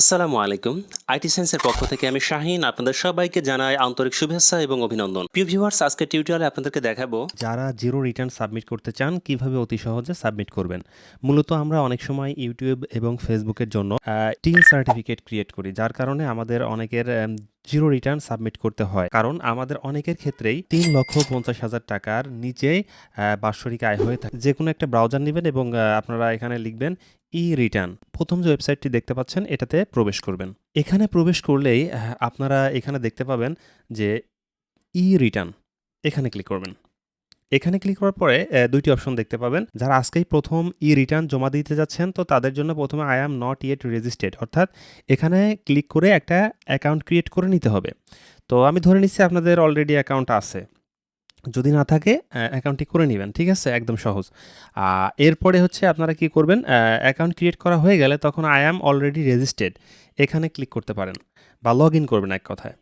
আসসালামু আলাইকুম। আইটি সায়েন্সের পক্ষ থেকে আমি শাহিন, আপনাদের সবাইকে জানাই আন্তরিক শুভেচ্ছা এবং অভিনন্দন। প্রিয় ভিউয়ার্স আজকে টিউটোরিয়ালে আপনাদেরকে দেখাবো যারা জিরো রিটার্ন সাবমিট করতে চান, কীভাবে অতি সহজে সাবমিট করবেন। মূলত আমরা অনেক সময় ইউটিউব এবং ফেসবুকের জন্য টিন সার্টিফিকেট ক্রিয়েট করি, যার কারণে আমাদের অনেকের জিরো রিটার্ন সাবমিট করতে হয়। কারণ আমাদের অনেকের ক্ষেত্রেই তিন লক্ষ পঞ্চাশ হাজার টাকার নিচেই বার্ষরিক বাৎসরিক আয় হয়ে থাকে। যে কোনো একটা ব্রাউজার নেবেন এবং আপনারা এখানে লিখবেন ই রিটার্ন প্রথম যে ওয়েবসাইটটি দেখতে পাচ্ছেন, এটাতে প্রবেশ করবেন। এখানে প্রবেশ করলেই আপনারা এখানে দেখতে পাবেন যে ই রিটার্ন এখানে ক্লিক করবেন। এখানে ক্লিক করার পরে দুইটি অপশন দেখতে পাবেন। যারা আজকেই প্রথম ই রিটার্ন জমা দিতে যাচ্ছেন, তো তাদের জন্য প্রথমে I am not yet registered অর্থাৎ এখানে ক্লিক করে একটা অ্যাকাউন্ট ক্রিয়েট করে নিতে হবে। তো আমি ধরে নিচ্ছি আপনাদের অলরেডি অ্যাকাউন্ট আছে। যদি না থাকে অ্যাকাউন্টটি করে নেবেন, ঠিক আছে? একদম সহজ। এরপরে হচ্ছে আপনারা কি করবেন? অ্যাকাউন্ট ক্রিয়েট করা হয়ে গেলে তখন আই অ্যাম অলরেডি রেজিস্টার্ড এখানে ক্লিক করতে পারেন বা লগ ইন করবেন এক কথায়।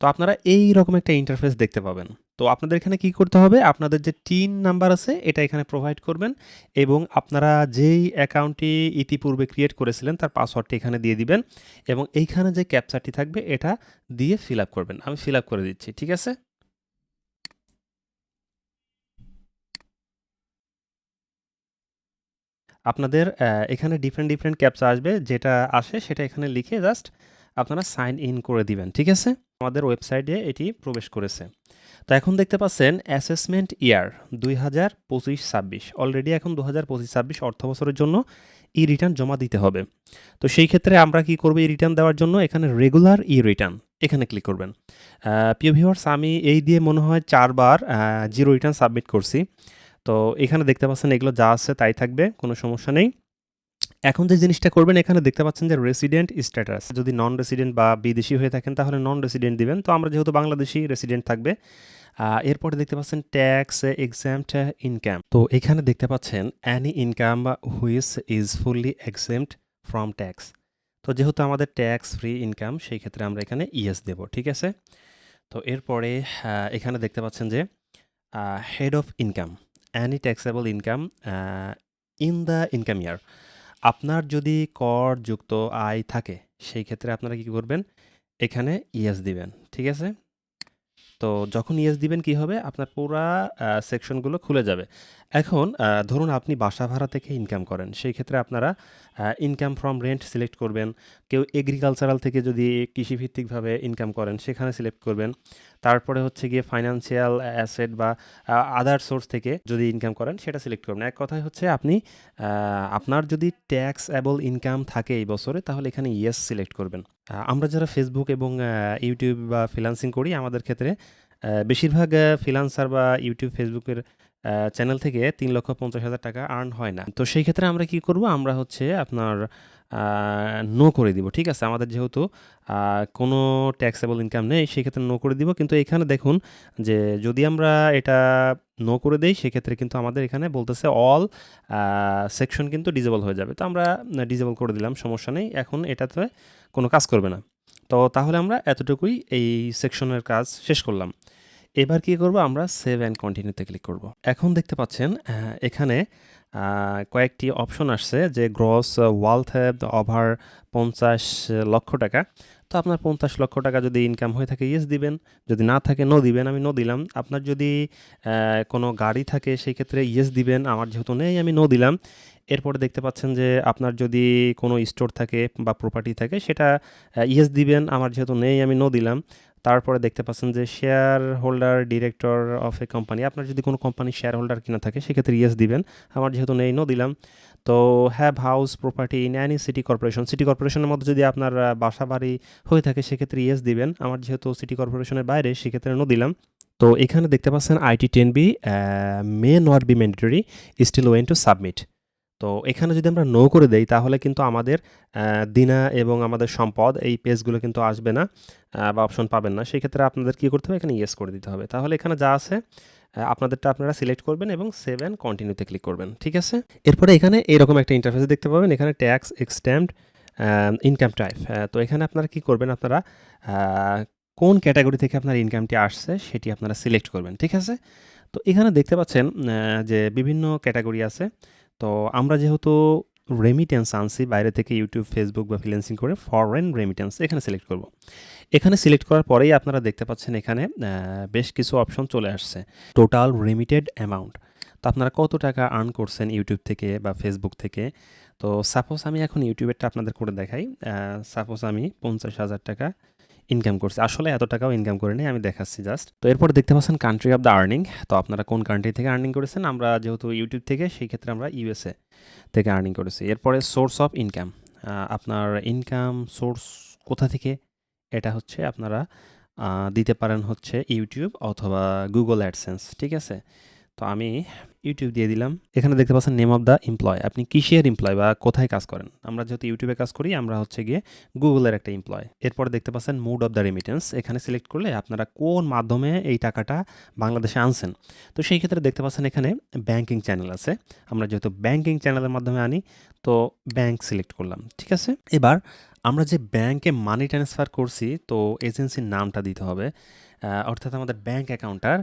তো আপনারা এই রকম একটা ইন্টারফেস দেখতে পাবেন। তো আপনাদের এখানে কি করতে হবে? আপনাদের যে টিন নাম্বার আছে, এটা এখানে প্রোভাইড করবেন এবং আপনারা যেই অ্যাকাউন্টটি ইতিপূর্বে ক্রিয়েট করেছিলেন, তার পাসওয়ার্ডটি এখানে দিয়ে দিবেন এবং এইখানে যে ক্যাপচারটি থাকবে, এটা দিয়ে ফিল আপ করবেন। আমি ফিল আপ করে দিচ্ছি, ঠিক আছে? আপনাদের এখানে ডিফারেন্ট ডিফারেন্ট ক্যাপচা আসবে। যেটা আসে, সেটা এখানে লিখে জাস্ট আপনারা সাইন ইন করে দিবেন, ঠিক আছে? আমাদের ওয়েবসাইটে এটি প্রবেশ করেছে। তো এখন দেখতে পাচ্ছেন, অ্যাসেসমেন্ট ইয়ার দুই হাজার পঁচিশ ছাব্বিশ। অলরেডি এখন দু হাজার পঁচিশ ছাব্বিশ অর্থ বছরের জন্য ই রিটার্ন জমা দিতে হবে। তো সেই ক্ষেত্রে আমরা কি করব ই রিটার্ন দেওয়ার জন্য? এখানে রেগুলার ই রিটার্ন এখানে ক্লিক করবেন। প্রিয় ভিউয়ার্স আমি এই দিয়ে মনে হয় চারবার জিরো রিটার্ন সাবমিট করছি। তো এখানে দেখতে পাচ্ছেন, এগুলো যা আছে তাই থাকবে, কোনো সমস্যা নেই। এখন যে জিনিসটা করবেন, এখানে দেখতে পাচ্ছেন যে রেসিডেন্ট স্ট্যাটাস যদি নন রেসিডেন্ট বা বিদেশি হয়ে থাকেন, তাহলে নন রেসিডেন্ট দিবেন। তো আমরা যেহেতু বাংলাদেশি রেসিডেন্ট থাকবে এরপরে দেখতে পাচ্ছেন ট্যাক্স এক্সামড ইনকাম তো এখানে দেখতে পাচ্ছেন অ্যানি ইনকাম বা whose is fully exempted from tax তো যেহেতু আমাদের ট্যাক্স ফ্রি ইনকাম সেই ক্ষেত্রে আমরা এখানে ইয়েস দেব, ঠিক আছে? তো এরপরে এখানে দেখতে পাচ্ছেন যে head of income any taxable income in the income year আপনার যদি করযুক্ত আয় থাকে, সেই ক্ষেত্রে আপনারা কি করবেন? এখানে ইয়েস দিবেন, ঠিক আছে? তো যখন ইয়েস দিবেন কি হবে? আপনার পুরা সেকশনগুলো খুলে যাবে। এখন ধরুন আপনি বাসা ভাড়া থেকে ইনকাম করেন, সেই ক্ষেত্রে আপনারা ইনকাম ফ্রম রেন্ট সিলেক্ট করবেন। কেউ এগ্রিকালচারাল থেকে যদি কৃষিভিত্তিকভাবে ইনকাম করেন, সেখানে সিলেক্ট করবেন। তারপরে হচ্ছে গিয়ে ফাইন্যান্সিয়াল অ্যাসেট বা আদার সোর্স থেকে যদি ইনকাম করেন, সেটা সিলেক্ট করবেন। এক কথায় হচ্ছে আপনি আপনার যদি ট্যাক্স অ্যাবল ইনকাম থাকে এই বছরে, তাহলে এখানে ইয়েস সিলেক্ট করবেন। আমরা যারা ফেসবুক এবং ইউটিউব বা ফ্রিলান্সিং করি, আমাদের ক্ষেত্রে বেশিরভাগ ফ্রিলান্সার বা ইউটিউব ফেসবুকের চ্যানেল থেকে তিন লক্ষ পঞ্চাশ হাজার টাকা আর্ন হয় না। তো সেই ক্ষেত্রে আমরা কি করব? আমরা হচ্ছে আপনার নো করে দিব, ঠিক আছে? আমাদের যেহেতু কোনো ট্যাক্সেবল ইনকাম নেই সেক্ষেত্রে নো করে দিব। কিন্তু এখানে দেখুন যে যদি আমরা এটা নো করে দেই, সেক্ষেত্রে কিন্তু আমাদের এখানে বলতেছে অল সেকশন কিন্তু ডিজেবল হয়ে যাবে। তো আমরা ডিজেবল করে দিলাম, সমস্যা নেই। এখন এটাতে কোনো কাজ করবে না। তো তাহলে আমরা এতটুকুই এই সেকশনের কাজ শেষ করলাম। এবার কি করব? আমরা সেভ অ্যান্ড কন্টিনিউতে ক্লিক করব। এখন দেখতে পাচ্ছেন এখানে কয়েকটি অপশন আসছে যে গ্রস ওয়ালথ ওভার পঞ্চাশ লক্ষ টাকা। তো আপনার পঞ্চাশ লক্ষ টাকা যদি ইনকাম হয়ে থাকে ইয়েস দিবেন। যদি না থাকে নো দিবেন। আমি নো দিলাম। আপনার যদি কোনো গাড়ি থাকে, সেই ক্ষেত্রে ইয়েস দিবেন। আমার যেহেতু নেই, আমি নো দিলাম। এরপরে দেখতে পাচ্ছেন যে আপনার যদি কোনো স্টোর থাকে বা প্রপার্টি থাকে, সেটা ইয়েস দিবেন। আমার যেহেতু নেই, আমি নো দিলাম। তারপরে দেখতে পাচ্ছেন যে shareholder director of a company আপনার যদি কোনো কোম্পানির শেয়ার হোল্ডার কিনা থাকে, সেক্ষেত্রে ইয়েস দিবেন। আমার যেহেতু নেই নো দিলাম। তো have house property in any city corporation city কর্পোরেশনের মধ্যে যদি আপনার বাসা বাড়ি হয়ে থাকে, সেক্ষেত্রে ইয়েস দিবেন। আমার যেহেতু সিটি কর্পোরেশনের বাইরে, সেক্ষেত্রে নো দিলাম। তো এখানে দেখতে পাচ্ছেন IT ten B may not be mandatory still want to submit তো এখানে যদি আমরা নো করে দেই, তাহলে কিন্তু আমাদের দিনা এবং আমাদের সম্পদ এই পেজগুলো কিন্তু আসবে না বা অপশন পাবেন না। সেই ক্ষেত্রে আপনাদের কী করতে হবে? এখানে ইয়েস করে দিতে হবে। তাহলে এখানে যা আছে আপনাদেরটা আপনারা সিলেক্ট করবেন এবং সেভ অ্যান্ড কন্টিনিউতে ক্লিক করবেন। ঠিক আছে? এরপরে এখানে এরকম একটা ইন্টারফেস দেখতে পাবেন। এখানে ট্যাক্স এক্সট্যাম্পড ইনকাম টাইপ তো এখানে আপনারা কি করবেন? আপনারা কোন ক্যাটাগরি থেকে আপনার ইনকামটি আসছে, সেটি আপনারা সিলেক্ট করবেন। ঠিক আছে? তো এখানে দেখতে পাচ্ছেন যে বিভিন্ন ক্যাটাগরি আছে। তো আমরা যেহেতু রেমিটেন্স আনছি, বাইরে থেকে ইউটিউব ফেসবুক বা ফ্রিল্যান্সিং করে ফরেন রেমিটেন্স এখানে সিলেক্ট করব। এখানে সিলেক্ট করার পরেই আপনারা দেখতে পাচ্ছেন এখানে বেশ কিছু অপশন চলে আসছে। টোটাল রেমিটেড অ্যামাউন্ট তো আপনারা কত টাকা আর্ন করছেন ইউটিউব থেকে বা ফেসবুক থেকে? তো সাপোজ আমি এখন ইউটিউবেরটা আপনাদের করে দেখাই। সাপোজ আমি পঞ্চাশ হাজার টাকা ইনকাম করছি। আসলে এত টাকাও ইনকাম করে নেই, আমি দেখাচ্ছি জাস্ট তো এরপর দেখতে পাচ্ছেন কান্ট্রি অফ দ্য আর্নিং তো আপনারা কোন কান্ট্রি থেকে আর্নিং করেছেন? আমরা যেহেতু ইউটিউব থেকে, সেই ক্ষেত্রে আমরা ইউএসএ থেকে আর্নিং করেছি। এরপরে সোর্স অফ ইনকাম আপনার ইনকাম সোর্স কোথা থেকে? এটা হচ্ছে আপনারা দিতে পারেন হচ্ছে ইউটিউব অথবা গুগল অ্যাডসেন্স ঠিক আছে? তো আমি ইউটিউব দিয়ে দিলাম। এখানে দেখতে পাচ্ছেন নেম অফ দ্য এমপ্লয় আপনি কিসের এমপ্লয় বা কোথায় কাজ করেন? আমরা যেহেতু ইউটিউবে কাজ করি, আমরা হচ্ছে গিয়ে গুগলের একটা এমপ্লয় এরপর দেখতে পাচ্ছেন মুড অফ দ্য রেমিটেন্স এখানে সিলেক্ট করলে আপনারা কোন মাধ্যমে এই টাকাটা বাংলাদেশে আনছেন? তো সেই ক্ষেত্রে দেখতে পাচ্ছেন এখানে ব্যাংকিং চ্যানেল আছে। আমরা যেহেতু ব্যাংকিং চ্যানেলের মাধ্যমে আনি, তো ব্যাংক সিলেক্ট করলাম। ঠিক আছে? এবার আমরা যে ব্যাংকে মানি ট্রান্সফার করছি, তো এজেন্সির নামটা দিতে হবে। অর্থাৎ আমাদের ব্যাংক অ্যাকাউন্টটার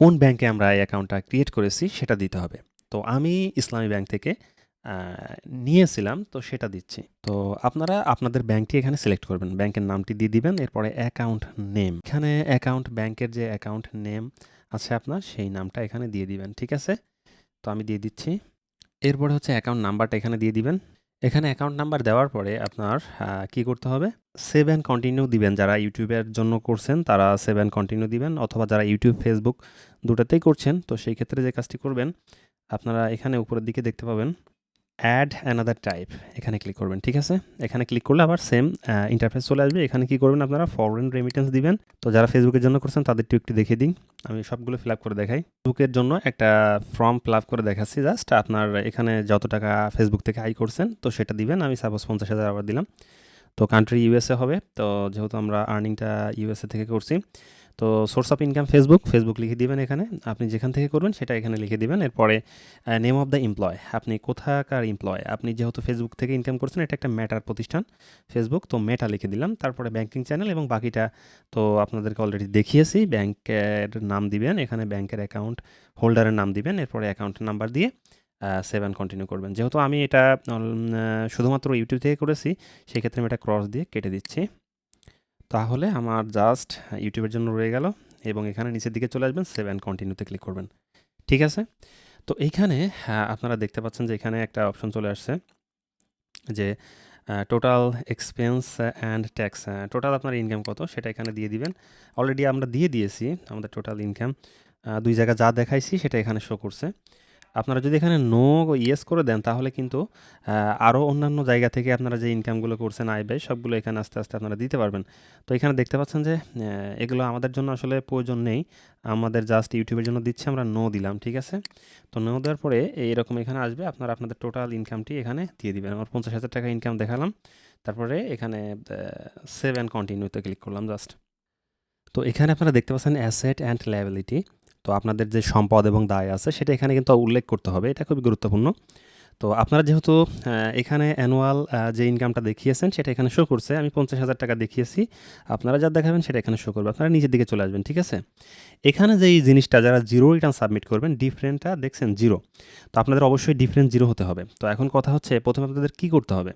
কোন ব্যাংকে আমরা এই অ্যাকাউন্টটা ক্রিয়েট করেছি সেটা দিতে হবে। তো আমি ইসলামী ব্যাংক থেকে নিয়েছিলাম, তো সেটা দিচ্ছি। তো আপনারা আপনাদের ব্যাংকটি এখানে সিলেক্ট করবেন। ব্যাংকের নামটি দিয়ে দিবেন, এরপরে অ্যাকাউন্ট নেম এখানে অ্যাকাউন্ট ব্যাংকের যে অ্যাকাউন্ট নেম আছে আপনার, সেই নামটা এখানে দিয়ে দিবেন, ঠিক আছে? তো আমি দিয়ে দিচ্ছি। এরপরে হচ্ছে অ্যাকাউন্ট নাম্বারটা এখানে দিয়ে দিবেন। এখানে অ্যাকাউন্ট নাম্বার দেওয়ার পরে আপনার কি করতে হবে? সেভ অ্যান্ড কন্টিনিউ দিবেন। যারা ইউটিউবের জন্য করছেন, তারা সেভ অ্যান্ড কন্টিনিউ দিবেন। অথবা যারা ইউটিউব ফেসবুক দুটাতেই করছেন, তো সেই ক্ষেত্রে যে কাজটি করবেন, আপনারা এখানে উপরের দিকে দেখতে পাবেন। অ্যাড অ্যানাদার টাইপ এখানে ক্লিক করবেন, ঠিক আছে? এখানে ক্লিক করলে আবার সেম ইন্টারফেস চলে আসবে। এখানে কি করবেন আপনারা? ফরেন রেমিটেন্স দিবেন। তো যারা ফেসবুকের জন্য করছেন তাদেরটিও একটু দেখিয়ে দিন আমি সবগুলো ফিল আপ করে দেখাই। ফেসবুকের জন্য একটা ফর্ম ফিল আপ করে দেখাচ্ছি জাস্ট আপনার এখানে যত টাকা ফেসবুক থেকে আই করছেন, তো সেটা দিবেন। আমি সাপোজ পঞ্চাশ হাজার আবার দিলাম। তো কান্ট্রি ইউএসএ হবে। তো যেহেতু আমরা আর্নিংটা ইউএসএ থেকে করছি তো source of income Facebook Facebook লিখে দিবেন এখানে। আপনি যেখান থেকে করবেন সেটা এখানে লিখে দিবেন। এরপরে নেম অফ দ্য এমপ্লয় আপনি কোথাকার এমপ্লয় আপনি যেহেতু ফেসবুক থেকে ইনকাম করছেন, এটা একটা ম্যাটার প্রতিষ্ঠান। ফেসবুক তো মেটা লিখে দিলাম। তারপরে ব্যাংকিং চ্যানেল এবং বাকিটা তো আপনাদেরকে অলরেডি দেখিয়েছি। ব্যাংকের নাম দিবেন, এখানে ব্যাংকের অ্যাকাউন্ট হোল্ডারের নাম দিবেন। এরপরে অ্যাকাউন্ট নাম্বার দিয়ে সেভেন কন্টিনিউ করবেন। যেহেতু আমি এটা শুধুমাত্র ইউটিউব থেকে করেছি সেই ক্ষেত্রে আমি এটা ক্রস দিয়ে কেটে দিচ্ছি। তাহলে আমার জাস্ট ইউটিউবের জন্য রয়ে গেল এবং এখানে নিচের দিকে চলে আসবেন সেভেন কন্টিনিউতে ক্লিক করবেন। ঠিক আছে? তো এইখানে হ্যাঁ, আপনারা দেখতে পাচ্ছেন যে এখানে একটা অপশন চলে আসছে যে total expense and tax total আপনার ইনকাম কত সেটা এখানে দিয়ে দিবেন। অলরেডি আমরা দিয়ে দিয়েছি আমাদের টোটাল ইনকাম দুই জায়গা যা দেখাইছি সেটা এখানে শো করছে। আপনারা যদি এখানে নো ইয়েস করে দেন, তাহলে কিন্তু আরও অন্যান্য জায়গা থেকে আপনারা যে ইনকামগুলো করছেন, আয়, ব্যয়, সবগুলো এখানে আস্তে আস্তে আপনারা দিতে পারবেন। তো এখানে দেখতে পাচ্ছেন যে এগুলো আমাদের জন্য আসলে প্রয়োজন নেই। আমাদের জাস্ট ইউটিউবের জন্য দিচ্ছে, আমরা নো দিলাম, ঠিক আছে? তো নো দেওয়ার পরে এইরকম এখানে আসবে, আপনারা আপনাদের টোটাল ইনকামটি এখানে দিয়ে দিবেন। আমার পঞ্চাশ হাজার টাকা ইনকাম দেখালাম, তারপরে এখানে সেভ অ্যান্ড কন্টিনিউতে ক্লিক করলাম জাস্ট তো এখানে আপনারা দেখতে পাচ্ছেন অ্যাসেট অ্যান্ড লায়াবিলিটি তো আপনাদের যে সম্পদ এবং দায় আছে সেটা এখানে কিন্তু উল্লেখ করতে হবে, এটা খুবই গুরুত্বপূর্ণ। তো আপনারা যেহেতু এখানে অ্যানুয়াল যে ইনকামটা দেখিয়েছেন সেটা এখানে শো করছে, আমি পঞ্চাশ হাজার টাকা দেখিয়েছি, আপনারা যা দেখাবেন সেটা এখানে শো করবে, আপনারা নিচের দিকে চলে আসবেন, ঠিক আছে? এখানে যে এই জিনিসটা, যারা জিরো রিটার্ন সাবমিট করবেন ডিফারেন্টটা দেখছেন জিরো তো আপনাদের অবশ্যই ডিফারেন্ট জিরো হতে হবে। তো এখন কথা হচ্ছে, প্রথমে আপনাদের কী করতে হবে?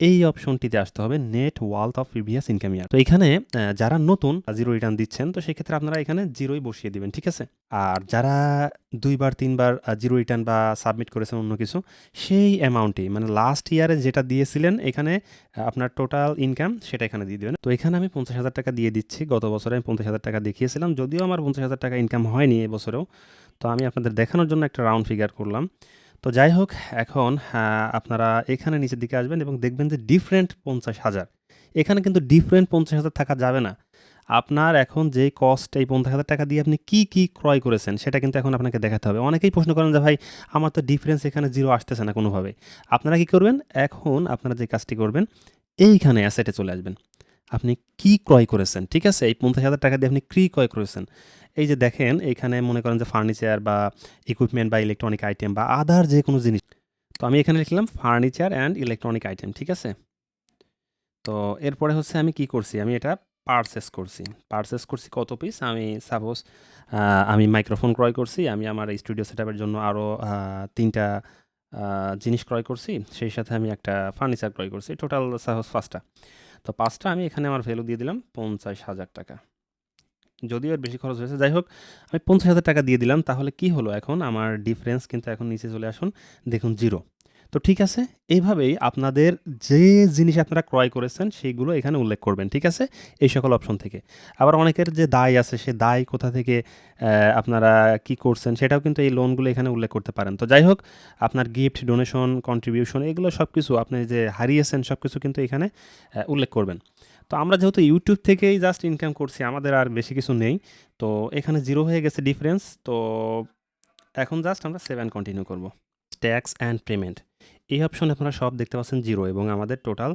এই অপশনটিতে আসতে হবে net wealth of previous income year তো এখানে যারা নতুন জিরো রিটার্ন দিচ্ছেন, তো সেক্ষেত্রে আপনারা এখানে জিরোই বসিয়ে দিবেন, ঠিক আছে? আর যারা দুইবার, তিনবার জিরো রিটার্ন বা সাবমিট করেছেন অন্য কিছু, সেই অ্যামাউন্টই মানে লাস্ট ইয়ারে যেটা দিয়েছিলেন, এখানে আপনার টোটাল ইনকাম সেটা এখানে দিয়ে দেবেন। তো এখানে আমি পঞ্চাশ হাজার টাকা দিয়ে দিচ্ছি, গত বছরে আমি পঞ্চাশ হাজার টাকা দেখিয়েছিলাম, যদিও আমার পঞ্চাশ হাজার টাকা ইনকাম হয়নি এবছরেও। তো আমি আপনাদের দেখানোর জন্য একটা রাউন্ড ফিগার করলাম। তো যাই হোক এখন আপনারা এখানে নিচের দিকে আসবেন এবং দেখবেন যে ডিফারেন্ট পঞ্চাশ হাজার। এখানে কিন্তু ডিফারেন্ট পঞ্চাশ হাজার থাকা যাবে না। আপনার এখন যে কস্ট এই পঞ্চাশ হাজার টাকা দিয়ে আপনি কি কি ক্রয় করেছেন, সেটা কিন্তু এখন আপনাকে দেখাতে হবে। অনেকেই প্রশ্ন করেন যে, ভাই, আমার তো ডিফারেন্স এখানে জিরো আসতেছে না কোনোভাবে। আপনারা কি করবেন? এখন আপনারা যে কাজটি করবেন, এইখানে অ্যাসেটে চলে আসবেন। আপনি কি ক্রয় করেছেন, ঠিক আছে? এই পঞ্চাশ হাজার টাকা দিয়ে আপনি কি ক্রয় করেছেন? এই যে দেখেন এইখানে মনে করেন যে ফার্নিচার বা ইকুইপমেন্ট বা ইলেকট্রনিক আইটেম বা আদার যে কোনো জিনিস, তো আমি এখানে লিখলাম ফার্নিচার অ্যান্ড ইলেকট্রনিক আইটেম ঠিক আছে? তো এরপরে হচ্ছে আমি কি করছি? আমি এটা পারচেস করছি। পারচেস করছি কত পিস আমি সাপোজ আমি মাইক্রোফোন ক্রয় করছি, আমি আমার স্টুডিও সেট জন্য আরও তিনটা জিনিস ক্রয় করছি, সেই সাথে আমি একটা ফার্নিচার ক্রয় করছি টোটাল সাহস পাঁচটা। তো পাঁচটা আমি এখানে আমার ভ্যালু দিয়ে দিলাম পঞ্চাশ হাজার টাকা। যদিও আর বেশি খরচ হয়েছে যাই হোক আমি পঞ্চাশ হাজার টাকা দিয়ে দিলাম, তাহলে কি হলো এখন? আমার ডিফারেন্স কিন্তু এখন নিচে চলে আসুন, দেখুন জিরো তো ঠিক আছে এইভাবেই আপনাদের যে জিনিস আপনারা ক্রয় করেছেন সেইগুলো এখানে উল্লেখ করবেন, ঠিক আছে? এই সকল অপশন থেকে। আবার অনেকের যে দায় আছে, সে দায় কোথা থেকে আপনারা কি করছেন সেটাও কিন্তু এই লোনগুলো এখানে উল্লেখ করতে পারেন। তো যাই হোক, আপনার গিফট ডোনেশন কন্ট্রিবিউশন এগুলো সব কিছু আপনি যে হারিয়েছেন সব কিছু কিন্তু এখানে উল্লেখ করবেন। তো আমরা যেহেতু ইউটিউব থেকেই জাস্ট ইনকাম করছি, আমাদের আর বেশি কিছু নেই। তো এখানে জিরো হয়ে গেছে ডিফারেন্স তো এখন জাস্ট আমরা সেভেন কন্টিনিউ করব। ট্যাক্স অ্যান্ড পেমেন্ট এই অপশনে আপনারা সব দেখতে পাচ্ছেন জিরো এবং আমাদের টোটাল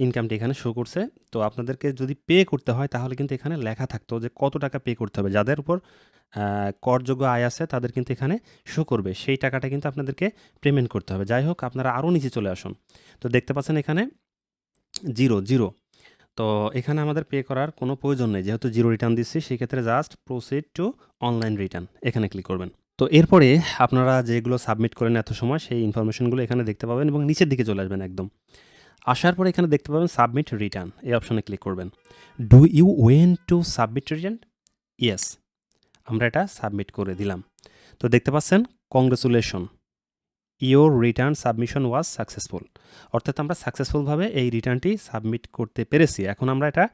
ইনকামটি এখানে শো করছে। তো আপনাদেরকে যদি পে করতে হয়, তাহলে কিন্তু এখানে লেখা থাকতো যে কত টাকা পে করতে হবে। যাদের উপর করযোগ্য আয় আছে, তাদের কিন্তু এখানে শো করবে। সেই টাকাটা কিন্তু আপনাদেরকে পেমেন্ট করতে হবে। যাই হোক, আপনারা আরও নিচে চলে আসুন। তো দেখতে পাচ্ছেন এখানে জিরো জিরো তো এখানে আমাদের পে করার কোনো প্রয়োজন নেই। যেহেতু জিরো রিটার্ন দিচ্ছি, সেক্ষেত্রে just proceed to online return এখানে ক্লিক করবেন। তো এরপরে আপনারা যেগুলো সাবমিট করেন এত সময়, সেই ইনফরমেশনগুলো এখানে দেখতে পাবেন এবং নিচের দিকে চলে আসবেন একদম। আসার পরে এখানে দেখতে পাবেন সাবমিট রিটার্ন এই অপশনে ক্লিক করবেন। Do you want to submit return yes আমরা এটা সাবমিট করে দিলাম। তো দেখতে পাচ্ছেন congratulation your return submission was successful অর্থাৎ আমরা সাকসেসফুলভাবে এই রিটার্নটি সাবমিট করতে পেরেছি। এখন আমরা এটা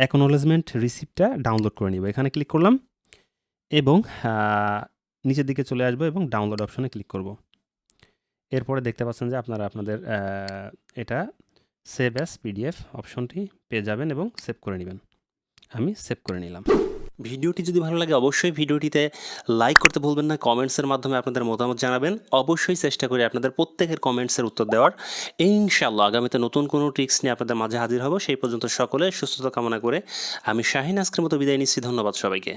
অ্যাকনোলেজমেন্ট রিসিপ্টটা ডাউনলোড করে নিব। এখানে ক্লিক করলাম এবং নিচের দিকে চলে আসব এবং ডাউনলোড অপশনে ক্লিক করব। এরপরে দেখতে পাচ্ছেন যে আপনারা আপনাদের এটা সেভ অ্যাস পিডিএফ অপশনটি পেয়ে যাবেন এবং সেভ করে নেবেন। আমি সেভ করে নিলাম। ভিডিওটি যদি ভালো লাগে অবশ্যই ভিডিওটিতে লাইক করতে ভুলবেন না কমেন্টসের মাধ্যমে আপনাদের মতামত জানাবেন। অবশ্যই চেষ্টা করি আপনাদের প্রত্যেকের কমেন্টসের উত্তর দেওয়ার। ইনশাল্লাহ আগামীতে নতুন কোনো ট্রিক্স নিয়ে আপনাদের মাঝে হাজির হব। সেই পর্যন্ত সকলে সুস্থতা কামনা করে আমি শাহিন আজকের মতো বিদায় নিচ্ছি। ধন্যবাদ সবাইকে।